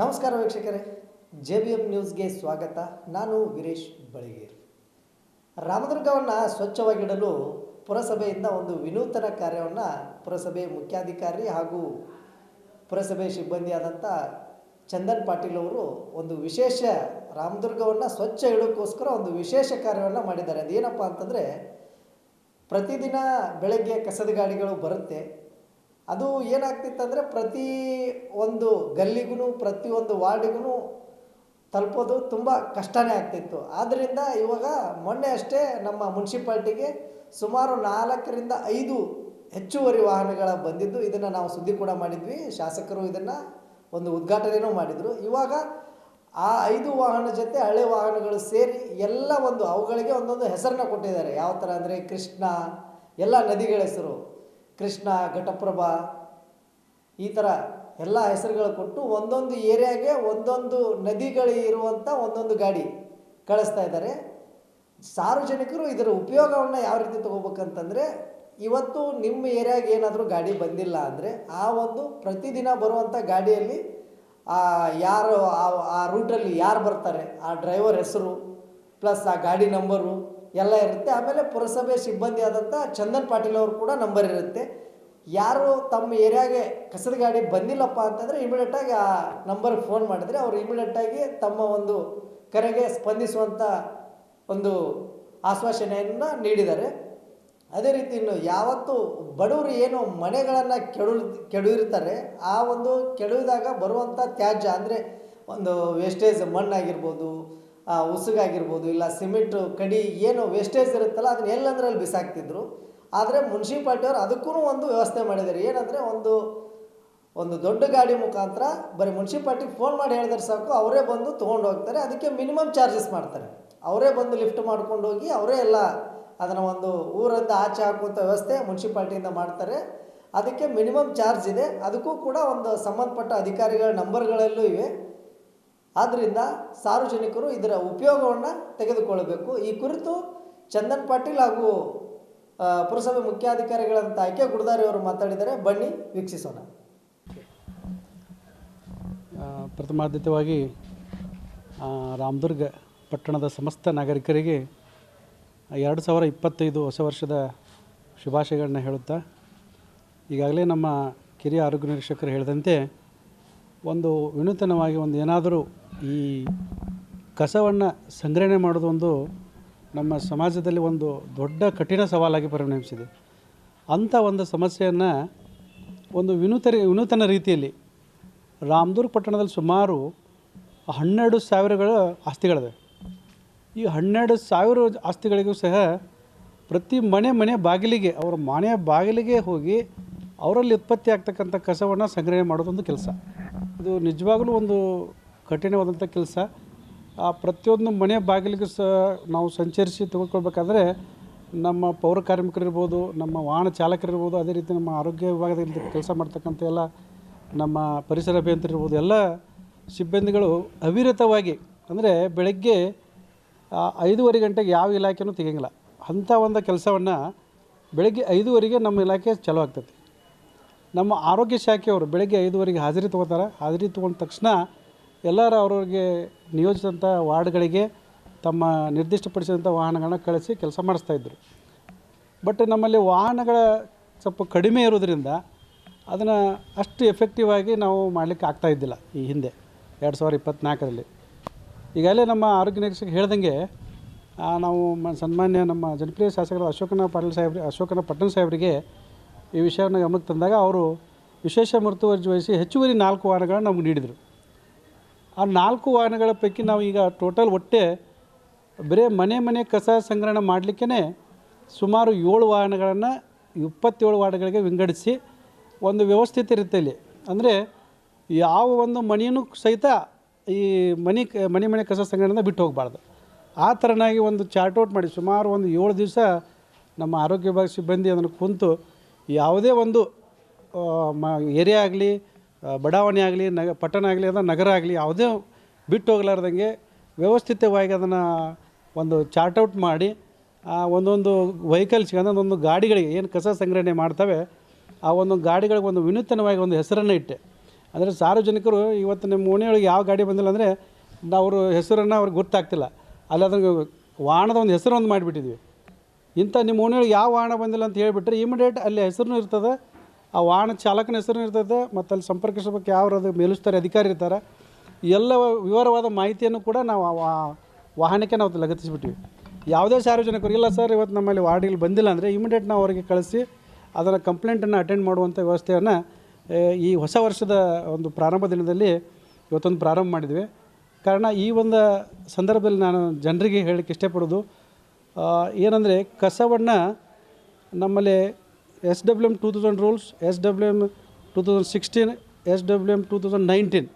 ನಮಸ್ಕಾರ ವೀಕ್ಷಕರೇ J B M ನ್ಯೂಸ್ಗೆ ಸ್ವಾಗತ. ನಾನು ವೀರೇಶ್ ಬಳಿಗೇರ್. ರಾಮದುರ್ಗವನ್ನು ಸ್ವಚ್ಛವಾಗಿಡಲು ಪುರಸಭೆಯಿಂದ ಒಂದು ವಿನೂತನ ಕಾರ್ಯವನ್ನು ಪುರಸಭೆ ಮುಖ್ಯಾಧಿಕಾರಿ ಹಾಗೂ ಪುರಸಭೆ ಸಿಬ್ಬಂದಿಯಾದಂಥ ಚಂದನ್ ಪಾಟೀಲ್ ಅವರು ಒಂದು ವಿಶೇಷ ರಾಮದುರ್ಗವನ್ನು ಸ್ವಚ್ಛ ಇಡೋಕ್ಕೋಸ್ಕರ ಒಂದು ವಿಶೇಷ ಕಾರ್ಯವನ್ನು ಮಾಡಿದ್ದಾರೆ. ಅದೇನಪ್ಪ ಅಂತಂದರೆ, ಪ್ರತಿದಿನ ಬೆಳಗ್ಗೆ ಕಸದ ಗಾಡಿಗಳು ಬರುತ್ತೆ. ಅದು ಏನಾಗ್ತಿತ್ತಂದರೆ ಪ್ರತಿ ಒಂದು ಗಲ್ಲಿಗೂ ಪ್ರತಿಯೊಂದು ವಾರ್ಡಿಗೂ ತಲುಪೋದು ತುಂಬ ಕಷ್ಟನೇ ಆಗ್ತಿತ್ತು. ಆದ್ದರಿಂದ ಇವಾಗ ಮೊನ್ನೆ ಅಷ್ಟೇ ನಮ್ಮ ಮುನ್ಸಿಪಾಲ್ಟಿಗೆ ಸುಮಾರು ನಾಲ್ಕರಿಂದ ಐದು ಹೆಚ್ಚುವರಿ ವಾಹನಗಳ ಬಂದಿದ್ದು. ಇದನ್ನು ನಾವು ಸುದ್ದಿ ಕೂಡ ಮಾಡಿದ್ವಿ. ಶಾಸಕರು ಇದನ್ನು ಒಂದು ಉದ್ಘಾಟನೆಯೂ ಮಾಡಿದರು. ಇವಾಗ ಆ ಐದು ವಾಹನ ಜೊತೆ ಹಳೆ ವಾಹನಗಳು ಸೇರಿ ಎಲ್ಲ ಒಂದು ಅವುಗಳಿಗೆ ಒಂದೊಂದು ಹೆಸರನ್ನ ಕೊಟ್ಟಿದ್ದಾರೆ. ಯಾವ ಥರ ಅಂದರೆ ಕೃಷ್ಣ, ಎಲ್ಲ ನದಿಗಳ ಹೆಸರು. ಕೃಷ್ಣ, ಘಟಪ್ರಭಾ ಈ ಥರ ಎಲ್ಲ ಹೆಸರುಗಳು ಕೊಟ್ಟು ಒಂದೊಂದು ಏರಿಯಾಗೆ ಒಂದೊಂದು ನದಿಗಳು ಇರುವಂಥ ಒಂದೊಂದು ಗಾಡಿ ಕಳಿಸ್ತಾ ಇದ್ದಾರೆ. ಸಾರ್ವಜನಿಕರು ಇದರ ಉಪಯೋಗವನ್ನು ಯಾವ ರೀತಿ ತೊಗೋಬೇಕಂತಂದರೆ, ಇವತ್ತು ನಿಮ್ಮ ಏರಿಯಾಗೆ ಏನಾದರೂ ಗಾಡಿ ಬಂದಿಲ್ಲ ಅಂದರೆ ಆ ಒಂದು ಪ್ರತಿದಿನ ಬರುವಂಥ ಗಾಡಿಯಲ್ಲಿ ಆ ಯಾರು ಆ- ರೂಟಲ್ಲಿ ಯಾರು ಬರ್ತಾರೆ, ಆ ಡ್ರೈವರ್ ಹೆಸರು ಪ್ಲಸ್ ಆ ಗಾಡಿ ನಂಬರು ಎಲ್ಲ ಇರುತ್ತೆ. ಆಮೇಲೆ ಪುರಸಭೆ ಸಿಬ್ಬಂದಿ ಆದಂಥ ಚಂದನ್ ಪಾಟೀಲ್ ಅವರು ಕೂಡ ನಂಬರ್ ಇರುತ್ತೆ. ಯಾರು ತಮ್ಮ ಏರಿಯಾಗೆ ಕಸದ ಗಾಡಿ ಬಂದಿಲ್ಲಪ್ಪ ಅಂತಂದರೆ ಇಮಿಡಿಯೇಟಾಗಿ ಆ ನಂಬರ್ಗೆ ಫೋನ್ ಮಾಡಿದರೆ ಅವರು ಇಮಿಡಿಯೇಟಾಗಿ ತಮ್ಮ ಒಂದು ಕರೆಗೆ ಸ್ಪಂದಿಸುವಂಥ ಒಂದು ಆಶ್ವಾಸನೆಯನ್ನು ನೀಡಿದ್ದಾರೆ. ಅದೇ ರೀತಿ ಇನ್ನು ಯಾವತ್ತು ಬಡವರು ಏನು ಮನೆಗಳನ್ನು ಕೆಡು ಕೆಡವಿರ್ತಾರೆ, ಆ ಒಂದು ಕೆಡವಿದಾಗ ಬರುವಂಥ ತ್ಯಾಜ್ಯ ಅಂದರೆ ಒಂದು ವೇಸ್ಟೇಜ್ ಮಣ್ಣಾಗಿರ್ಬೋದು ಉಸುಗಾಗಿರ್ಬೋದು ಇಲ್ಲ ಸಿಮೆಂಟು ಕಡಿ ಏನು ವೇಸ್ಟೇಜ್ ಇರುತ್ತಲ್ಲ, ಅದನ್ನ ಎಲ್ಲಂದ್ರೆ ಅಲ್ಲಿ ಬಿಸಾಕ್ತಿದ್ರು. ಆದರೆ ಮುನ್ಸಿಪಾಲ್ಟಿಯವರು ಅದಕ್ಕೂ ಒಂದು ವ್ಯವಸ್ಥೆ ಮಾಡಿದ್ದಾರೆ ಏನಂದರೆ ಒಂದು ಒಂದು ದೊಡ್ಡ ಗಾಡಿ ಮುಖಾಂತರ ಬರೀ ಮುನ್ಸಿಪಾಲ್ಟಿಗೆ ಫೋನ್ ಮಾಡಿ ಹೇಳಿದ್ರೆ ಸಾಕು, ಅವರೇ ಬಂದು ತೊಗೊಂಡು ಹೋಗ್ತಾರೆ. ಅದಕ್ಕೆ ಮಿನಿಮಮ್ ಚಾರ್ಜಸ್ ಮಾಡ್ತಾರೆ. ಅವರೇ ಬಂದು ಲಿಫ್ಟ್ ಮಾಡ್ಕೊಂಡು ಹೋಗಿ ಅವರೇ ಎಲ್ಲ ಅದನ್ನು ಒಂದು ಊರಿಂದ ಆಚೆ ಹಾಕುವಂಥ ವ್ಯವಸ್ಥೆ ಮುನ್ಸಿಪಾಲ್ಟಿಯಿಂದ ಮಾಡ್ತಾರೆ. ಅದಕ್ಕೆ ಮಿನಿಮಮ್ ಚಾರ್ಜ್ ಇದೆ. ಅದಕ್ಕೂ ಕೂಡ ಒಂದು ಸಂಬಂಧಪಟ್ಟ ಅಧಿಕಾರಿಗಳ ನಂಬರ್ಗಳಲ್ಲೂ ಇವೆ. ಆದ್ದರಿಂದ ಸಾರ್ವಜನಿಕರು ಇದರ ಉಪಯೋಗವನ್ನು ತೆಗೆದುಕೊಳ್ಳಬೇಕು. ಈ ಕುರಿತು ಚಂದನ್ ಪಾಟೀಲ್ ಹಾಗೂ ಪುರಸಭೆ ಮುಖ್ಯಾಧಿಕಾರಿಗಳಂತ ಆಯ್ಕೆ ಗುಡ್ದಾರಿ ಅವರು ಮಾತಾಡಿದರೆ ಬನ್ನಿ, ವೀಕ್ಷಿಸೋಣ. ಪ್ರಥಮ ಪ್ರಥಮಾದ್ಯತವಾಗಿ ರಾಮದುರ್ಗ ಪಟ್ಟಣದ ಸಮಸ್ತ ನಾಗರಿಕರಿಗೆ ಎರಡು ಸಾವಿರ ಇಪ್ಪತ್ತೈದು ಹೊಸ ವರ್ಷದ ಶುಭಾಶಯಗಳನ್ನ ಹೇಳುತ್ತಾ, ಈಗಾಗಲೇ ನಮ್ಮ ಕಿರಿಯ ಆರೋಗ್ಯ ನಿರೀಕ್ಷಕರು ಹೇಳಿದಂತೆ ಒಂದು ವಿನೂತನವಾಗಿ ಒಂದು ಏನಾದರೂ ಈ ಕಸವನ್ನು ಸಂಗ್ರಹಣೆ ಮಾಡೋದು ಒಂದು ನಮ್ಮ ಸಮಾಜದಲ್ಲಿ ಒಂದು ದೊಡ್ಡ ಕಠಿಣ ಸವಾಲಾಗಿ ಪರಿಣಮಿಸಿದೆ. ಅಂಥ ಒಂದು ಸಮಸ್ಯೆಯನ್ನು ಒಂದು ವಿನೂತನ ವಿನೂತನ ರೀತಿಯಲ್ಲಿ ರಾಮದುರ್ಗ ಪಟ್ಟಣದಲ್ಲಿ ಸುಮಾರು ಹನ್ನೆರಡು ಸಾವಿರಗಳ ಆಸ್ತಿಗಳಿವೆ ಈ ಹನ್ನೆರಡು ಸಾವಿರ ಆಸ್ತಿಗಳಿಗೂ ಸಹ ಪ್ರತಿ ಮನೆ ಮನೆ ಬಾಗಿಲಿಗೆ, ಅವರ ಮನೆಯ ಬಾಗಿಲಿಗೆ ಹೋಗಿ ಅವರಲ್ಲಿ ಉತ್ಪತ್ತಿ ಆಗ್ತಕ್ಕಂಥ ಕಸವನ್ನು ಸಂಗ್ರಹಣೆ ಮಾಡೋದೊಂದು ಕೆಲಸ. ಇದು ನಿಜವಾಗಲೂ ಒಂದು ಕಠಿಣವಾದಂಥ ಕೆಲಸ. ಆ ಪ್ರತಿಯೊಂದು ಮನೆ ಬಾಗಿಲಿಗೂ ಸಹ ನಾವು ಸಂಚರಿಸಿ ತೆಗೆದುಕೊಳ್ಬೇಕಾದ್ರೆ ನಮ್ಮ ಪೌರ ಕಾರ್ಮಿಕರಿರ್ಬೋದು, ನಮ್ಮ ವಾಹನ ಚಾಲಕರಿರ್ಬೋದು, ಅದೇ ರೀತಿ ನಮ್ಮ ಆರೋಗ್ಯ ವಿಭಾಗದಲ್ಲಿ ಕೆಲಸ ಮಾಡ್ತಕ್ಕಂಥ ಎಲ್ಲ ನಮ್ಮ ಪರಿಸರ ಅಭಿಯಂತರಿರ್ಬೋದು, ಎಲ್ಲ ಸಿಬ್ಬಂದಿಗಳು ಅವಿರತವಾಗಿ ಅಂದರೆ ಬೆಳಗ್ಗೆ ಐದೂವರೆ ಗಂಟೆಗೆ ಯಾವ ಇಲಾಖೆನೂ ತೆಗಿಯಂಗಿಲ್ಲ. ಅಂಥ ಒಂದು ಕೆಲಸವನ್ನು ಬೆಳಗ್ಗೆ ಐದೂವರೆಗೆ ನಮ್ಮ ಇಲಾಖೆ ಚಾಲು ಆಗ್ತೈತಿ. ನಮ್ಮ ಆರೋಗ್ಯ ಶಾಖೆಯವರು ಬೆಳಗ್ಗೆ ಐದುವರೆಗೆ ಹಾಜರಿ ತೊಗೋತಾರೆ. ಹಾಜರಿ ತೊಗೊಂಡ ತಕ್ಷಣ ಎಲ್ಲರೂ ಅವ್ರವ್ರಿಗೆ ನಿಯೋಜಿಸಿದಂಥ ವಾರ್ಡ್ಗಳಿಗೆ ತಮ್ಮ ನಿರ್ದಿಷ್ಟಪಡಿಸಿದಂಥ ವಾಹನಗಳನ್ನ ಕಳಿಸಿ ಕೆಲಸ ಮಾಡಿಸ್ತಾಯಿದ್ರು ಬಟ್ ನಮ್ಮಲ್ಲಿ ವಾಹನಗಳ ಸ್ವಲ್ಪ ಕಡಿಮೆ ಇರೋದ್ರಿಂದ ಅದನ್ನು ಅಷ್ಟು ಎಫೆಕ್ಟಿವ್ ಆಗಿ ನಾವು ಮಾಡಲಿಕ್ಕೆ ಆಗ್ತಾ ಇದ್ದಿಲ್ಲ ಈ ಹಿಂದೆ, ಎರಡು ಸಾವಿರದ ಇಪ್ಪತ್ತ್ನಾಲ್ಕರಲ್ಲಿ ಈಗಾಗಲೇ ನಮ್ಮ ಆರೋಗ್ಯ ನಿರೀಕ್ಷಕ ಹೇಳ್ದಂಗೆ ನಾವು ಸನ್ಮಾನ್ಯ ನಮ್ಮ ಜನಪ್ರಿಯ ಶಾಸಕರು ಅಶೋಕನ ಪಾಟೀಲ್ ಸಾಹೇಬ್ರಿ, ಅಶೋಕನ ಪಟ್ಟಣ ಸಾಹೇಬರಿಗೆ ಈ ವಿಷಯವನ್ನು ಗಮನಕ್ಕೆ ತಂದಾಗ ಅವರು ವಿಶೇಷ ಮೃತುವರ್ಜಿ ವಹಿಸಿ ಹೆಚ್ಚುವರಿ ನಾಲ್ಕು ವಾಹನಗಳನ್ನು ನಮ್ಗೆ ನೀಡಿದರು. ಆ ನಾಲ್ಕು ವಾಹನಗಳ ಪೈಕಿ ನಾವು ಈಗ ಟೋಟಲ್ ಒಟ್ಟೆ ಬರೀ ಮನೆ ಮನೆ ಕಸ ಸಂಗ್ರಹಣ ಮಾಡಲಿಕ್ಕೇ ಸುಮಾರು ಏಳು ವಾಹನಗಳನ್ನು ಇಪ್ಪತ್ತೇಳು ವಾರ್ಡ್ಗಳಿಗೆ ವಿಂಗಡಿಸಿ ಒಂದು ವ್ಯವಸ್ಥಿತ ರೀತಿಯಲ್ಲಿ ಅಂದರೆ ಯಾವ ಒಂದು ಮನೆಯೂ ಸಹಿತ ಈ ಮನೆ ಮನೆ ಮನೆ ಕಸ ಸಂಗ್ರಹಣೆಯಿಂದ ಬಿಟ್ಟು ಹೋಗಬಾರ್ದು. ಆ ಥರನಾಗಿ ಒಂದು ಚಾರ್ಟ್ ಔಟ್ ಮಾಡಿ ಸುಮಾರು ಒಂದು ಏಳು ದಿವಸ ನಮ್ಮ ಆರೋಗ್ಯ ವಿಭಾಗ ಸಿಬ್ಬಂದಿ ಅದನ್ನು ಕುಂತು ಯಾವುದೇ ಒಂದು ಮ, ಏರಿಯಾ ಆಗಲಿ ಬಡಾವಣೆ ಆಗಲಿ, ನಗ, ಪಟ್ಟಣ ಆಗಲಿ ಅಥವಾ ನಗರ ಆಗಲಿ ಯಾವುದೇ ಬಿಟ್ಟು ಹೋಗಲಾರ್ದಂಗೆ ವ್ಯವಸ್ಥಿತವಾಗಿ ಅದನ್ನು ಒಂದು ಚಾರ್ಟ್ ಔಟ್ ಮಾಡಿ, ಆ, ಒಂದೊಂದು ವೆಹಿಕಲ್ಸ್ಗೆ ಒಂದೊಂದು ಗಾಡಿಗಳಿಗೆ ಏನು ಕಸ ಸಂಗ್ರಹಣೆ ಮಾಡ್ತವೆ, ಆ ಒಂದು ಗಾಡಿಗಳಿಗೆ ಒಂದು ವಿನೂತನವಾಗಿ ಒಂದು ಹೆಸರನ್ನು ಇಟ್ಟೆ. ಅಂದರೆ ಸಾರ್ವಜನಿಕರು ಇವತ್ತು ನಿಮ್ಮ ಓಣಿಯೊಳಗೆ ಯಾವ ಗಾಡಿ ಬಂದಿಲ್ಲ ಅಂದರೆ ಅವರು ಹೆಸರನ್ನು ಅವ್ರಿಗೆ ಗೊತ್ತಾಗ್ತಿಲ್ಲ. ಅಲ್ಲಿ ಅದನ್ನು ವಾಹನದ ಒಂದು ಹೆಸರು ಒಂದು ಮಾಡಿಬಿಟ್ಟಿದ್ವಿ. ಇಂಥ ನಿಮ್ಮ ಓಣಿಯೊಳಗೆ ಯಾವ ವಾಹನ ಬಂದಿಲ್ಲ ಅಂತ ಹೇಳಿಬಿಟ್ರೆ ಇಮಿಡಿಯೇಟ್ ಅಲ್ಲಿ ಹೆಸರು ಇರ್ತದೆ. ಆ ವಾಹನ ಚಾಲಕನ ಹೆಸರು ಇರ್ತದೆ. ಮತ್ತು ಅಲ್ಲಿ ಸಂಪರ್ಕಿಸಬೇಕು ಯಾವ್ರದ್ದು ಮೇಲುಸ್ತಾರೆ ಅಧಿಕಾರಿ ಇರ್ತಾರೆ. ಎಲ್ಲ ವಿವರವಾದ ಮಾಹಿತಿಯನ್ನು ಕೂಡ ನಾವು ಆ ವಾಹನಕ್ಕೆ ನಾವು ಲಗತ್ತಿಸಿಬಿಟ್ವಿ ಯಾವುದೇ ಸಾರ್ವಜನಿಕರು, ಇಲ್ಲ ಸರ್, ಇವತ್ತು ನಮ್ಮಲ್ಲಿ ವಾರ್ಡಿಗೆ ಬಂದಿಲ್ಲ ಅಂದರೆ ಇಮಿಡಿಯೇಟ್ ನಾವು ಅವರಿಗೆ ಕಳಿಸಿ ಅದರ ಕಂಪ್ಲೇಂಟನ್ನು ಅಟೆಂಡ್ ಮಾಡುವಂಥ ವ್ಯವಸ್ಥೆಯನ್ನು ಈ ಹೊಸ ವರ್ಷದ ಒಂದು ಪ್ರಾರಂಭ ದಿನದಲ್ಲಿ ಇವತ್ತೊಂದು ಪ್ರಾರಂಭ ಮಾಡಿದ್ವಿ. ಕಾರಣ ಈ ಒಂದು ಸಂದರ್ಭದಲ್ಲಿ ನಾನು ಜನರಿಗೆ ಹೇಳಕ್ಕೆ ಇಷ್ಟಪಡೋದು ಏನಂದರೆ ಕಸವನ್ನು ನಮ್ಮಲ್ಲಿ S W M two thousand rules S W M two thousand sixteen S W M two thousand nineteen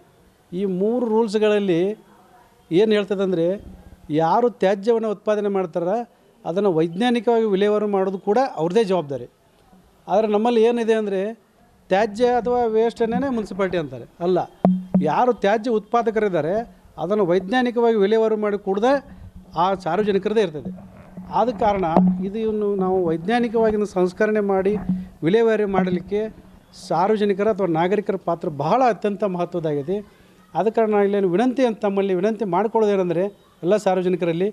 ಈ ಮೂರು ರೂಲ್ಸ್ಗಳಲ್ಲಿ ಏನು ಹೇಳ್ತದಂದರೆ ಯಾರು ತ್ಯಾಜ್ಯವನ್ನು ಉತ್ಪಾದನೆ ಮಾಡ್ತಾರೋ ಅದನ್ನು ವೈಜ್ಞಾನಿಕವಾಗಿ ವಿಲೇವಾರಿ ಮಾಡೋದು ಕೂಡ ಅವ್ರದ್ದೇ ಜವಾಬ್ದಾರಿ. ಆದರೆ ನಮ್ಮಲ್ಲಿ ಏನಿದೆ ಅಂದರೆ ತ್ಯಾಜ್ಯ ಅಥವಾ ವೇಸ್ಟನ್ನೇ ಮುನ್ಸಿಪಾಲ್ಟಿ ಅಂತಾರೆ. ಅಲ್ಲ, ಯಾರು ತ್ಯಾಜ್ಯ ಉತ್ಪಾದಕರಿದ್ದಾರೆ ಅದನ್ನು ವೈಜ್ಞಾನಿಕವಾಗಿ ವಿಲೇವಾರಿ ಮಾಡಿ ಕೂಡದೆ ಆ ಸಾರ್ವಜನಿಕರದೇ ಇರ್ತದೆ. ಆದ ಕಾರಣ ಇದನ್ನು ನಾವು ವೈಜ್ಞಾನಿಕವಾಗಿ ಸಂಸ್ಕರಣೆ ಮಾಡಿ ವಿಲೇವಾರಿ ಮಾಡಲಿಕ್ಕೆ ಸಾರ್ವಜನಿಕರ ಅಥವಾ ನಾಗರಿಕರ ಪಾತ್ರ ಬಹಳ ಅತ್ಯಂತ ಮಹತ್ವದಾಗಿದೆ ಆದ ಕಾರಣ ಇಲ್ಲೇನು ವಿನಂತಿ ಅಂತ ತಮ್ಮಲ್ಲಿ ವಿನಂತಿ ಮಾಡಿಕೊಳ್ಳೋದೇನೆಂದರೆ ಎಲ್ಲ ಸಾರ್ವಜನಿಕರಲ್ಲಿ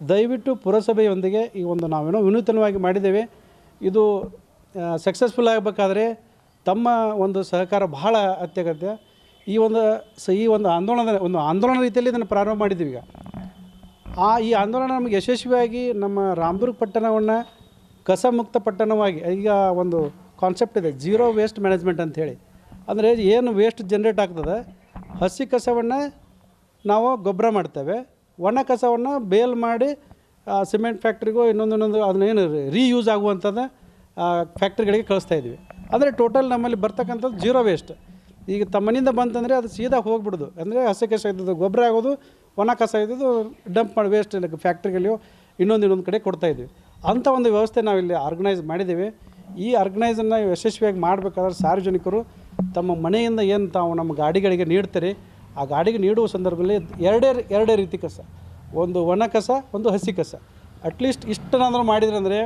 ದಯವಿಟ್ಟು ಪುರಸಭೆಯೊಂದಿಗೆ ಈ ಒಂದು ನಾವೇನೋ ವಿನೂತನವಾಗಿ ಮಾಡಿದ್ದೇವೆ. ಇದು ಸಕ್ಸಸ್ಫುಲ್ ಆಗಬೇಕಾದ್ರೆ ತಮ್ಮ ಒಂದು ಸಹಕಾರ ಬಹಳ ಅತ್ಯಗತ್ಯ. ಈ ಒಂದು ಸ, ಈ ಒಂದು ಆಂದೋಲನ ಒಂದು ಆಂದೋಲನ ರೀತಿಯಲ್ಲಿ ಇದನ್ನು ಪ್ರಾರಂಭ ಮಾಡಿದ್ದೀವಿ ಈಗ. ಆ ಈ ಆಂದೋಲನ ನಮಗೆ ಯಶಸ್ವಿಯಾಗಿ ನಮ್ಮ ರಾಮದುರ್ಗ ಪಟ್ಟಣವನ್ನು ಕಸಮುಕ್ತ ಪಟ್ಟಣವಾಗಿ, ಈಗ ಒಂದು ಕಾನ್ಸೆಪ್ಟ್ ಇದೆ ಜೀರೋ ವೇಸ್ಟ್ ಮ್ಯಾನೇಜ್ಮೆಂಟ್ ಅಂಥೇಳಿ ಅಂದರೆ ಏನು ವೇಸ್ಟ್ ಜನ್ರೇಟ್ ಆಗ್ತದೆ? ಹಸಿ ಕಸವನ್ನು ನಾವು ಗೊಬ್ಬರ ಮಾಡ್ತೇವೆ, ಒಣ ಕಸವನ್ನು ಬೇಲ್ ಮಾಡಿ ಸಿಮೆಂಟ್ ಫ್ಯಾಕ್ಟ್ರಿಗೂ ಇನ್ನೊಂದು ಇನ್ನೊಂದು ಅದನ್ನೇನು ರೀಯೂಸ್ ಆಗುವಂಥದ್ದು ಫ್ಯಾಕ್ಟ್ರಿಗಳಿಗೆ ಕಳಿಸ್ತಾ ಇದ್ವಿ. ಅಂದರೆ ಟೋಟಲ್ ನಮ್ಮಲ್ಲಿ ಬರ್ತಕ್ಕಂಥದ್ದು ಜೀರೋ ವೇಸ್ಟ್ ಈಗ ತಮ್ಮನಿಂದ ಬಂತಂದರೆ ಅದು ಸೀದಾ ಹೋಗ್ಬಿಡೋದು. ಅಂದರೆ ಹಸಿ ಕಸ ಇದ್ದದ್ದು ಗೊಬ್ಬರ ಆಗೋದು ಒಣ ಕಸ ಇದ್ದು ಡಂಪ್ ಮಾಡಿ ವೇಸ್ಟ್ ಇಲ್ಲ ಫ್ಯಾಕ್ಟ್ರಿಗಳಿಯೋ ಇನ್ನೊಂದು ಇನ್ನೊಂದು ಕಡೆ ಕೊಡ್ತಾ ಇದ್ವಿ. ಅಂಥ ಒಂದು ವ್ಯವಸ್ಥೆ ನಾವಿಲ್ಲಿ ಆರ್ಗನೈಸ್ ಮಾಡಿದ್ದೀವಿ. ಈ ಆರ್ಗನೈಸನ್ನು ಯಶಸ್ವಿಯಾಗಿ ಮಾಡಬೇಕಾದ್ರೆ ಸಾರ್ವಜನಿಕರು ತಮ್ಮ ಮನೆಯಿಂದ ಏನು ತಾವು ನಮ್ಮ ಗಾಡಿಗಳಿಗೆ ನೀಡ್ತಾರೆ, ಆ ಗಾಡಿಗೆ ನೀಡುವ ಸಂದರ್ಭದಲ್ಲಿ ಎರಡೇ ಎರಡೇ ರೀತಿ ಕಸ. ಒಂದು ಒಣ ಕಸ, ಒಂದು ಹಸಿ ಕಸ. ಅಟ್ಲೀಸ್ಟ್ ಇಷ್ಟನಾದರೂ ಮಾಡಿದ್ರೆ ಅಂದರೆ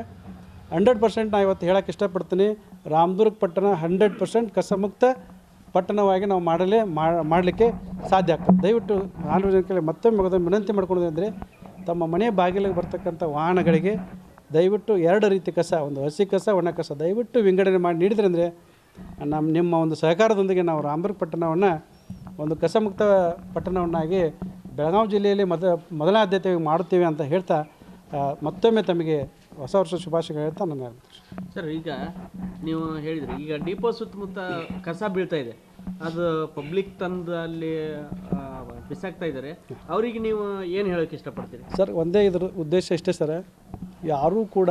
ಹಂಡ್ರೆಡ್ ಪರ್ಸೆಂಟ್ ನಾನು ಇವತ್ತು ಹೇಳೋಕ್ಕೆ ಇಷ್ಟಪಡ್ತೀನಿ. ರಾಮದುರ್ಗ ಪಟ್ಟಣ ಹಂಡ್ರೆಡ್ ಪರ್ಸೆಂಟ್ ಕಸಮುಕ್ತ ಪಟ್ಟಣವಾಗಿ ನಾವು ಮಾಡಲೇ ಮಾಡಲಿಕ್ಕೆ ಸಾಧ್ಯ ಆಗ್ತದೆ. ದಯವಿಟ್ಟು ಸಾರ್ವಜನಿಕರಿಗೆ ಮತ್ತೊಮ್ಮೆ ಮಗದೊಮ್ಮೆ ವಿನಂತಿ ಅಂದರೆ ತಮ್ಮ ಮನೆ ಬಾಗಿಲಿಗೆ ಬರ್ತಕ್ಕಂಥ ವಾಹನಗಳಿಗೆ ದಯವಿಟ್ಟು ಎರಡು ರೀತಿ ಕಸ, ಒಂದು ಹಸಿ ಕಸ, ಒಣ ಕಸ. ದಯವಿಟ್ಟು ವಿಂಗಡಣೆ ಮಾಡಿ ನೀಡಿದ್ರೆ ಅಂದರೆ ನಮ್ಮ, ನಿಮ್ಮ ಒಂದು ಸಹಕಾರದೊಂದಿಗೆ ನಾವು ರಾಮದುರ್ಗ ಪಟ್ಟಣವನ್ನು ಒಂದು ಕಸಮುಕ್ತ ಪಟ್ಟಣವನ್ನಾಗಿ ಬೆಳಗಾವಿ ಜಿಲ್ಲೆಯಲ್ಲಿ ಮೊದ ಮೊದಲ ಆದ್ಯತೆ ಮಾಡುತ್ತೇವೆ ಅಂತ ಹೇಳ್ತಾ ಮತ್ತೊಮ್ಮೆ ತಮಗೆ ಹೊಸ ವರ್ಷ ಶುಭಾಶಯಗಳು ಹೇಳ್ತಾ ನನ್ನ ಸರ್ ಈಗ ನೀವು ಹೇಳಿದ್ರಿ ಈಗ ಡಿಪೋ ಸುತ್ತಮುತ್ತ ಕಸ ಬೀಳ್ತಾ ಇದೆ. ಅದು ಪಬ್ಲಿಕ್ ತಂದು ಅಲ್ಲಿ ಬಿಸಾಕ್ತಾ ಇದ್ದಾರೆ. ಅವರಿಗೆ ನೀವು ಏನು ಹೇಳೋಕೆ ಇಷ್ಟಪಡ್ತೀರಿ? ಸರ್ ಒಂದೇ ಇದ್ರ ಉದ್ದೇಶ ಇಷ್ಟೇ ಸರ್. ಯಾರೂ ಕೂಡ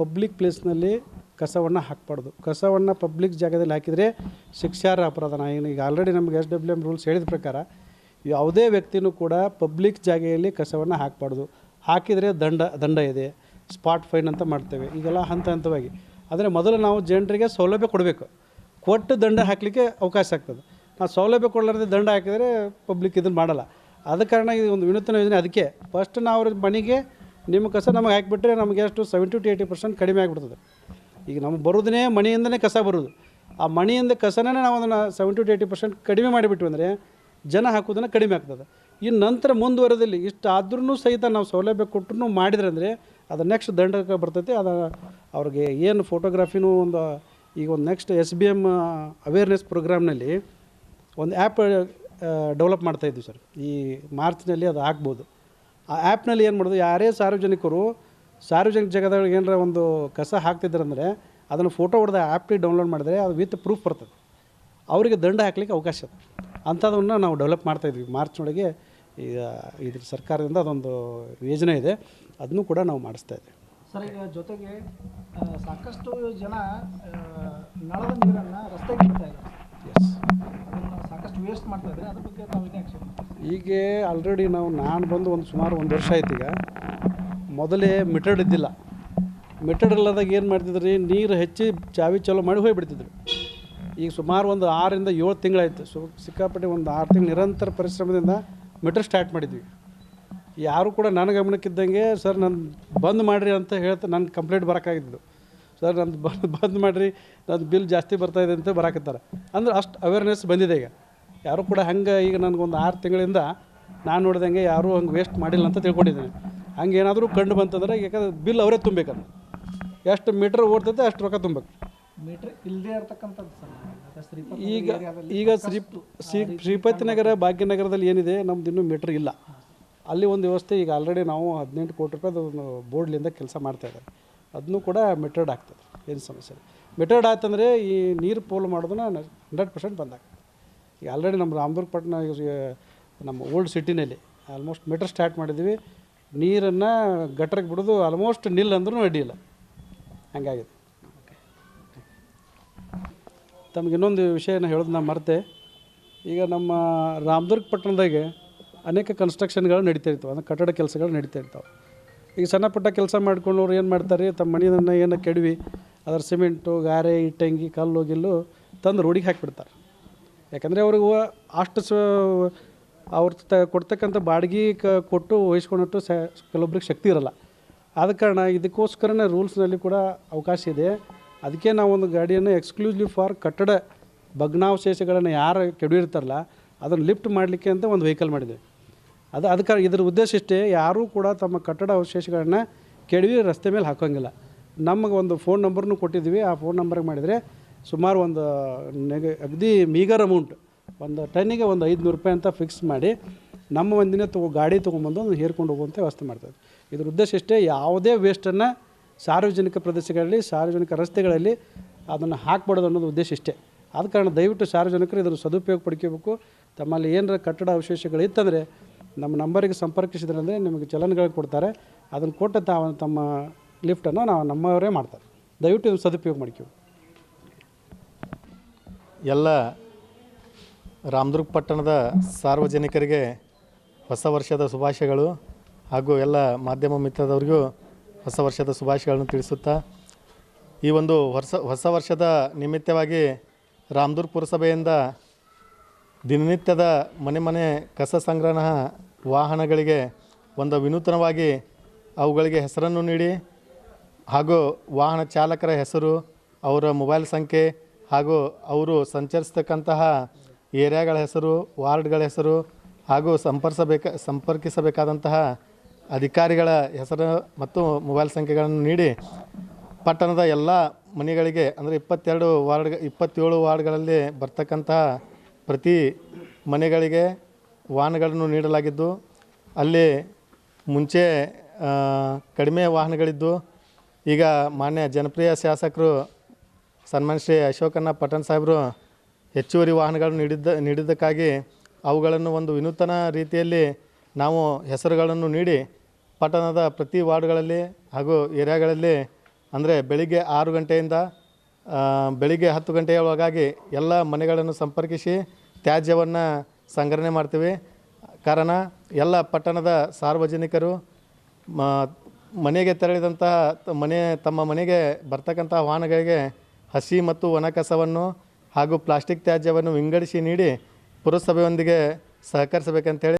ಪಬ್ಲಿಕ್ ಪ್ಲೇಸ್ನಲ್ಲಿ ಕಸವನ್ನು ಹಾಕ್ಬಾರ್ದು. ಕಸವನ್ನು ಪಬ್ಲಿಕ್ ಜಾಗದಲ್ಲಿ ಹಾಕಿದರೆ ಶಿಕ್ಷಾರ ಅಪರಾಧ. ನಾ ಏನು ಈಗ ಆಲ್ರೆಡಿ ನಮಗೆ ಎಸ್ ಡಬ್ಲ್ಯೂ ಎಂ ರೂಲ್ಸ್ ಹೇಳಿದ ಪ್ರಕಾರ ಯಾವುದೇ ವ್ಯಕ್ತಿನೂ ಕೂಡ ಪಬ್ಲಿಕ್ ಜಾಗೆಯಲ್ಲಿ ಕಸವನ್ನು ಹಾಕಬಾರ್ದು. ಹಾಕಿದರೆ ದಂಡ ದಂಡ ಇದೆ. ಸ್ಪಾಟ್ ಫೈನ್ ಅಂತ ಮಾಡ್ತೇವೆ. ಈಗೆಲ್ಲ ಹಂತ ಹಂತವಾಗಿ. ಆದರೆ ಮೊದಲು ನಾವು ಜನರಿಗೆ ಸೌಲಭ್ಯ ಕೊಡಬೇಕು. ಕೊಟ್ಟು ದಂಡ ಹಾಕಲಿಕ್ಕೆ ಅವಕಾಶ ಆಗ್ತದೆ. ನಾವು ಸೌಲಭ್ಯ ಕೊಡಲಾರ್ದೆ ದಂಡ ಹಾಕಿದರೆ ಪಬ್ಲಿಕ್ ಇದನ್ನು ಮಾಡಲ್ಲ. ಆದ ಕಾರಣ ಇದು ಒಂದು ವಿನೂತನ ಯೋಜನೆ ಅದಕ್ಕೆ. ಫಸ್ಟ್ ನಾವು ಅವ್ರ ಮನೆಗೆ ನಿಮ್ಮ ಕಸ ನಮಗೆ ಹಾಕಿಬಿಟ್ರೆ ನಮಗೆ ಎಷ್ಟು ಸೆವೆಂಟಿ ಟು ಏಯ್ಟಿ ಪರ್ಸೆಂಟ್ ಕಡಿಮೆ ಆಗಿಬಿಡ್ತದೆ. ಈಗ ನಮಗೆ ಬರೋದನ್ನೇ ಮನೆಯಿಂದನೇ ಕಸ ಬರೋದು. ಆ ಮನೆಯಿಂದ ಕಸನೇ ನಾವು ಅದನ್ನು ಸೆವೆಂಟಿ ಟು ಏಯ್ಟಿ ಪರ್ಸೆಂಟ್ ಕಡಿಮೆ ಮಾಡಿಬಿಟ್ವಿ ಅಂದರೆ ಜನ ಹಾಕೋದನ್ನು ಕಡಿಮೆ ಆಗ್ತದೆ. ಇನ್ನು ನಂತರ ಮುಂದುವರೆದಲ್ಲಿ ಇಷ್ಟು ಆದ್ರೂ ಸಹಿತ ನಾವು ಸೌಲಭ್ಯ ಕೊಟ್ಟರು ಮಾಡಿದ್ರೆ ಅಂದರೆ ಅದು ನೆಕ್ಸ್ಟ್ ದಂಡಕ್ಕೆ ಬರ್ತೈತಿ, ಅದು ಅವ್ರಿಗೆ ಏನು ಫೋಟೋಗ್ರಾಫಿನೂ ಒಂದು, ಈಗ ಒಂದು next S B M awareness ಪ್ರೋಗ್ರಾಮ್ನಲ್ಲಿ ಒಂದು ಆ್ಯಪ್ ಡೆವಲಪ್ ಮಾಡ್ತಾ ಇದ್ವಿ ಸರ್ ಈ ಮಾರ್ಚ್ನಲ್ಲಿ ಅದು ಆಗ್ಬೋದು. ಆ ಆ್ಯಪ್ನಲ್ಲಿ ಏನು ಮಾಡೋದು, ಯಾರೇ ಸಾರ್ವಜನಿಕರು, ಸಾರ್ವಜನಿಕ ಜಗದೊಳಗೆ ಏನಾರ ಒಂದು ಕಸ ಹಾಕ್ತಿದ್ರಂದರೆ, ಅದನ್ನು ಫೋಟೋ ಹೊಡೆದ ಆ್ಯಪ್ಗೆ ಡೌನ್ಲೋಡ್ ಮಾಡಿದ್ರೆ ಅದು ವಿತ್ ಪ್ರೂಫ್ ಬರ್ತದೆ. ಅವರಿಗೆ ದಂಡ ಹಾಕ್ಲಿಕ್ಕೆ ಅವಕಾಶ ಅಂಥದನ್ನು ನಾವು ಡೆವಲಪ್ ಮಾಡ್ತಾಯಿದ್ವಿ ಮಾರ್ಚ್ನೊಳಗೆ. ಈಗ ಇದ್ರ ಸರ್ಕಾರದಿಂದ ಅದೊಂದು ಯೋಜನೆ ಇದೆ. ಅದನ್ನು ಕೂಡ ನಾವು ಮಾಡಿಸ್ತಾ ಇದ್ದೇವೆ ಸರ್ ಈಗ ಜೊತೆಗೆ ಸಾಕಷ್ಟು ಜನ ನಳದ ನೀರನ್ನು ರಸ್ತೆಗೆ ಬಿಡ್ತಾ ಇದ್ದಾರೆ. ಎಸ್ ಸಾಕಷ್ಟು ವೇಸ್ಟ್ ಮಾಡ್ತಾ ಇದ್ದಾರೆ. ಅದ್ರ ಬಗ್ಗೆ ತಾವು ಏನೇ ಆಕ್ಷನ್ ಈಗ ಆಲ್ರೆಡಿ ನಾವು ನಾನು ಬಂದು ಒಂದು ಸುಮಾರು ಒಂದು ವರ್ಷ ಆಯ್ತು ಈಗ. ಮೊದಲೇ ಮಿಟರ್ಡ್ ಇದ್ದಿಲ್ಲ. ಮಿಟರ್ಡ್ ಇಲ್ಲದಾಗ ಏನು ಮಾಡ್ತಿದ್ರಿ? ನೀರು ಹೆಚ್ಚಿ ಚಾವಿ ಚಲೋ ಮಾಡಿ ಹೋಗಿಬಿಡ್ತಿದ್ರು. ಈಗ ಸುಮಾರು ಒಂದು ಆರರಿಂದ ಏಳು ತಿಂಗಳಾಯ್ತು. ಸೊ ಸಿಕ್ಕಾಪಟ್ಟೆ ಒಂದು ಆರು ತಿಂಗಳು ನಿರಂತರ ಪರಿಶ್ರಮದಿಂದ ಮೀಟರ್ ಸ್ಟಾರ್ಟ್ ಮಾಡಿದ್ವಿ. ಯಾರು ಕೂಡ ನನ್ನ ಗಮನಕ್ಕಿದ್ದಂಗೆ, ಸರ್, ನಾನು ಬಂದ್ ಮಾಡಿರಿ ಅಂತ ಹೇಳ್ತಾ ನನ್ನ ಕಂಪ್ಲೇಂಟ್ ಬರೋಕ್ಕಾಗಿದ್ದು. ಸರ್ ನಂದು ಬಂದ್ ಬಂದ್ ಮಾಡಿರಿ ನನ್ನ ಬಿಲ್ ಜಾಸ್ತಿ ಬರ್ತಾಯಿದೆ ಅಂತ ಬರಾಕತ್ತಾರೆ. ಅಂದ್ರೆ ಅಷ್ಟು ಅವೇರ್ನೆಸ್ ಬಂದಿದೆ ಈಗ. ಯಾರು ಕೂಡ ಹಂಗೆ ಈಗ ನನಗೊಂದು ಆರು ತಿಂಗಳಿಂದ ನಾನು ನೋಡಿದಂಗೆ ಯಾರೂ ಹಂಗೆ ವೇಸ್ಟ್ ಮಾಡಿಲ್ಲ ಅಂತ ತಿಳ್ಕೊಂಡಿದ್ದೀನಿ. ಹಂಗೆ ಏನಾದರೂ ಕಂಡು ಬಂತಂದ್ರೆ, ಯಾಕಂದ್ರೆ ಬಿಲ್ ಅವರೇ ತುಂಬಬೇಕಂತ ಎಷ್ಟು ಮೀಟ್ರ್ ಓಡ್ತೈತೆ ಅಷ್ಟು ರೊಕ್ಕ ತುಂಬಬೇಕು ಮೀಟ್ರ್ ಇಲ್ಲದೆ ಇರ್ತಕ್ಕಂಥದ್ದು ಸರ್. ಈಗ ಈಗ ಶ್ರೀ ಶ್ರೀ ಶ್ರೀಪತಿ ನಗರ ಭಾಗ್ಯನಗರದಲ್ಲಿ ಏನಿದೆ ನಮ್ದು ಇನ್ನೂ ಮೀಟ್ರ್ ಇಲ್ಲ. ಅಲ್ಲಿ ಒಂದು ವ್ಯವಸ್ಥೆ ಈಗ ಆಲ್ರೆಡಿ ನಾವು ಹದಿನೆಂಟು ಕೋಟಿ ರೂಪಾಯಿ ಒಂದು ಬೋರ್ಡ್ಲಿಂದ ಕೆಲಸ ಮಾಡ್ತಾ ಇದ್ದಾರೆ. ಅದನ್ನು ಕೂಡ ಮೆಟರ್ಡ್ ಆಗ್ತದೆ ಏನು ಸಮಸ್ಯೆ ಇಲ್ಲ. ಮೆಟರ್ಡ್ ಆಯ್ತಂದರೆ ಈ ನೀರು ಪೋಲ್ ಮಾಡೋದನ್ನ ಹಂಡ್ರೆಡ್ ಪರ್ಸೆಂಟ್ ಬಂದಾಗ್ತದೆ ಈಗ ಆಲ್ರೆಡಿ ನಮ್ಮ ರಾಮದುರ್ಗ ಪಟ್ಟಣ ನಮ್ಮ ಓಲ್ಡ್ ಸಿಟಿನಲ್ಲಿ ಆಲ್ಮೋಸ್ಟ್ ಮೀಟರ್ ಸ್ಟಾರ್ಟ್ ಮಾಡಿದ್ವಿ ನೀರನ್ನು ಗಟ್ರಿಗೆ ಬಿಡೋದು ಆಲ್ಮೋಸ್ಟ್ ನಿಲ್ ಅಂದ್ರೂ ಅಡ್ಡಿಯಿಲ್ಲ ಹಂಗಾಗಿದೆ. ತಮ್ಗೆ ಇನ್ನೊಂದು ವಿಷಯನ ಹೇಳೋದು ನಾನು ಮರೆತೆ. ಈಗ ನಮ್ಮ ರಾಮದುರ್ಗ ಪಟ್ಟಣದಾಗೆ ಅನೇಕ ಕನ್ಸ್ಟ್ರಕ್ಷನ್ಗಳು ನಡೀತಾ ಇರ್ತವೆ, ಅಂದರೆ ಕಟ್ಟಡ ಕೆಲಸಗಳು ನಡೀತಾ ಇರ್ತಾವೆ. ಈಗ ಸಣ್ಣ ಪುಟ್ಟ ಕೆಲಸ ಮಾಡ್ಕೊಂಡವ್ರು ಏನು ಮಾಡ್ತಾರೆ, ತಮ್ಮ ಮನೆಯನ್ನು ಏನು ಕೆಡವಿ, ಅದರ ಸಿಮೆಂಟು, ಗಾರೆ, ಇಟ್ಟಂಗಿ, ಕಲ್ಲು, ಗಿಲ್ಲು ತಂದು ರೋಡಿಗೆ ಹಾಕಿಬಿಡ್ತಾರೆ. ಯಾಕಂದರೆ ಅವ್ರಿಗೆ ಅಷ್ಟು ಸ, ಅವ್ರು ತ, ಕೊಡ್ತಕ್ಕಂಥ ಬಾಡಿಗೆ ಕ, ಕೊಟ್ಟು ವಹಿಸ್ಕೊಂಡಟ್ಟು ಸ, ಕೆಲವೊಬ್ರಿಗೆ ಶಕ್ತಿ ಇರಲ್ಲ. ಆದ ಕಾರಣ ಇದಕ್ಕೋಸ್ಕರನೇ ರೂಲ್ಸ್ನಲ್ಲಿ ಕೂಡ ಅವಕಾಶ ಇದೆ. ಅದಕ್ಕೆ ನಾವು ಒಂದು ಗಾಡಿಯನ್ನು ಎಕ್ಸ್ಕ್ಲೂಸಿವ್ ಫಾರ್ ಕಟ್ಟಡ ಭಗ್ನಾವಶೇಷಗಳನ್ನು ಯಾರು ಕೆಡವಿರ್ತಾರಲ್ಲ, ಅದನ್ನು ಲಿಫ್ಟ್ ಮಾಡಲಿಕ್ಕೆ ಅಂತ ಒಂದು ವೆಹಿಕಲ್ ಮಾಡಿದೆ. ಅದು, ಅದಕ್ಕೆ ಇದರ ಉದ್ದೇಶ ಇಷ್ಟೇ, ಯಾರೂ ಕೂಡ ತಮ್ಮ ಕಟ್ಟಡ ಅವಶೇಷಗಳನ್ನು ಕೆಡವಿ ರಸ್ತೆ ಮೇಲೆ ಹಾಕೋಂಗಿಲ್ಲ. ನಮಗೆ ಒಂದು ಫೋನ್ ನಂಬರ್ನು ಕೊಟ್ಟಿದ್ವಿ ಆ ಫೋನ್ ನಂಬರ್ಗೆ ಮಾಡಿದರೆ ಸುಮಾರು ಒಂದು, ನೆಗ, ಅಗದಿ ಮೀಗರ್ ಅಮೌಂಟ್ ಒಂದು ಟನ್ನಿಗೆ ಒಂದು ಐದುನೂರು ರೂಪಾಯಿ ಅಂತ ಫಿಕ್ಸ್ ಮಾಡಿ ನಮ್ಮ ಒಂದಿನ ತಗೋ, ಗಾಡಿ ತೊಗೊಂಬಂದು ಹೇರ್ಕೊಂಡು ಹೋಗುವಂಥ ವ್ಯವಸ್ಥೆ ಮಾಡ್ತಾರೆ ಇದ್ರ ಉದ್ದೇಶ ಇಷ್ಟೇ, ಯಾವುದೇ ವೇಸ್ಟನ್ನು ಸಾರ್ವಜನಿಕ ಪ್ರದೇಶಗಳಲ್ಲಿ, ಸಾರ್ವಜನಿಕ ರಸ್ತೆಗಳಲ್ಲಿ ಅದನ್ನು ಹಾಕ್ಬಾರ್ದು ಅನ್ನೋದು ಉದ್ದೇಶ ಇಷ್ಟೇ. ಆದ ಕಾರಣ ದಯವಿಟ್ಟು ಸಾರ್ವಜನಿಕರು ಇದನ್ನು ಸದುಪಯೋಗ ಪಡ್ಕೋಬೇಕು. ತಮ್ಮಲ್ಲಿ ಏನರ ಕಟ್ಟಡ ಅವಶೇಷಗಳು ಇತ್ತಂದರೆ ನಮ್ಮ ನಂಬರಿಗೆ ಸಂಪರ್ಕಿಸಿದ್ರೆ ಅಂದರೆ ನಿಮಗೆ ಚಲನ್ಗಳು ಕೊಡ್ತಾರೆ. ಅದನ್ನು ಕೊಟ್ಟ ತಾವು ತಮ್ಮ ಲಿಫ್ಟನ್ನು ನಾವು ನಮ್ಮವರೇ ಮಾಡ್ತಾರೆ. ದಯವಿಟ್ಟು ಇದನ್ನು ಸದುಪಯೋಗ ಮಾಡ್ಕೋ ಎಲ್ಲ ರಾಮದುರ್ಗ ಪಟ್ಟಣದ ಸಾರ್ವಜನಿಕರಿಗೆ ಹೊಸ ವರ್ಷದ ಶುಭಾಶಯಗಳು ಹಾಗೂ ಎಲ್ಲ ಮಾಧ್ಯಮ ಮಿತ್ರದವರಿಗೂ ಹೊಸ ವರ್ಷದ ಶುಭಾಶಯಗಳನ್ನು ತಿಳಿಸುತ್ತಾ, ಈ ಒಂದು ಹೊಸ ಹೊಸ ವರ್ಷದ ನಿಮಿತ್ತವಾಗಿ ರಾಮದುರ್ಗ ಪುರಸಭೆಯಿಂದ ದಿನನಿತ್ಯದ ಮನೆ ಮನೆ ಕಸ ಸಂಗ್ರಹ ವಾಹನಗಳಿಗೆ ಒಂದು ವಿನೂತನವಾಗಿ ಅವುಗಳಿಗೆ ಹೆಸರನ್ನು ನೀಡಿ, ಹಾಗೂ ವಾಹನ ಚಾಲಕರ ಹೆಸರು, ಅವರ ಮೊಬೈಲ್ ಸಂಖ್ಯೆ, ಹಾಗೂ ಅವರು ಸಂಚರಿಸ್ತಕ್ಕಂತಹ ಏರಿಯಾಗಳ ಹೆಸರು, ವಾರ್ಡ್ಗಳ ಹೆಸರು, ಹಾಗೂ ಸಂಪರ್ಸಬೇಕ, ಸಂಪರ್ಕಿಸಬೇಕಾದಂತಹ ಅಧಿಕಾರಿಗಳ ಹೆಸರು ಮತ್ತು ಮೊಬೈಲ್ ಸಂಖ್ಯೆಗಳನ್ನು ನೀಡಿ ಪಟ್ಟಣದ ಎಲ್ಲ ಮನೆಗಳಿಗೆ, ಅಂದರೆ ಇಪ್ಪತ್ತೆರಡು ವಾರ್ಡ್, ಇಪ್ಪತ್ತೇಳು ವಾರ್ಡ್ಗಳಲ್ಲಿ ಬರ್ತಕ್ಕಂತಹ ಪ್ರತಿ ಮನೆಗಳಿಗೆ ವಾಹನಗಳನ್ನು ನೀಡಲಾಗಿದ್ದು, ಅಲ್ಲಿ ಮುಂಚೆ ಕಡಿಮೆ ವಾಹನಗಳಿದ್ದು, ಈಗ ಮಾನ್ಯ ಜನಪ್ರಿಯ ಶಾಸಕರು ಸನ್ಮಾನ್ಯ ಶ್ರೀ ಅಶೋಕಣ್ಣ ಪಟ್ಟಣ್ ಸಾಹೇಬರು ಹೆಚ್ಚುವರಿ ವಾಹನಗಳನ್ನು ನೀಡಿದ್ದ, ನೀಡಿದ್ದಕ್ಕಾಗಿ ಅವುಗಳನ್ನು ಒಂದು ವಿನೂತನ ರೀತಿಯಲ್ಲಿ ನಾವು ಹೆಸರುಗಳನ್ನು ನೀಡಿ ಪಟ್ಟಣದ ಪ್ರತಿ ವಾರ್ಡ್ಗಳಲ್ಲಿ ಹಾಗೂ ಏರಿಯಾಗಳಲ್ಲಿ ಅಂದರೆ ಬೆಳಿಗ್ಗೆ ಆರು ಗಂಟೆಯಿಂದ ಬೆಳಿಗ್ಗೆ ಹತ್ತು ಗಂಟೆಯ ಒಳಗಾಗಿ ಎಲ್ಲ ಮನೆಗಳನ್ನು ಸಂಪರ್ಕಿಸಿ ತ್ಯಾಜ್ಯವನ್ನು ಸಂಗ್ರಹಣೆ ಮಾಡ್ತೀವಿ. ಕಾರಣ ಎಲ್ಲ ಪಟ್ಟಣದ ಸಾರ್ವಜನಿಕರು ಮನೆಗೆ ತೆರಳಿದಂತಹ ಮನೆ, ತಮ್ಮ ಮನೆಗೆ ಬರ್ತಕ್ಕಂತಹ ವಾಹನಗಳಿಗೆ ಹಸಿ ಮತ್ತು ಒಣ ಕಸವನ್ನು ಹಾಗೂ ಪ್ಲಾಸ್ಟಿಕ್ ತ್ಯಾಜ್ಯವನ್ನು ವಿಂಗಡಿಸಿ ನೀಡಿ ಪುರಸಭೆಯೊಂದಿಗೆ ಸಹಕರಿಸಬೇಕಂತೇಳಿ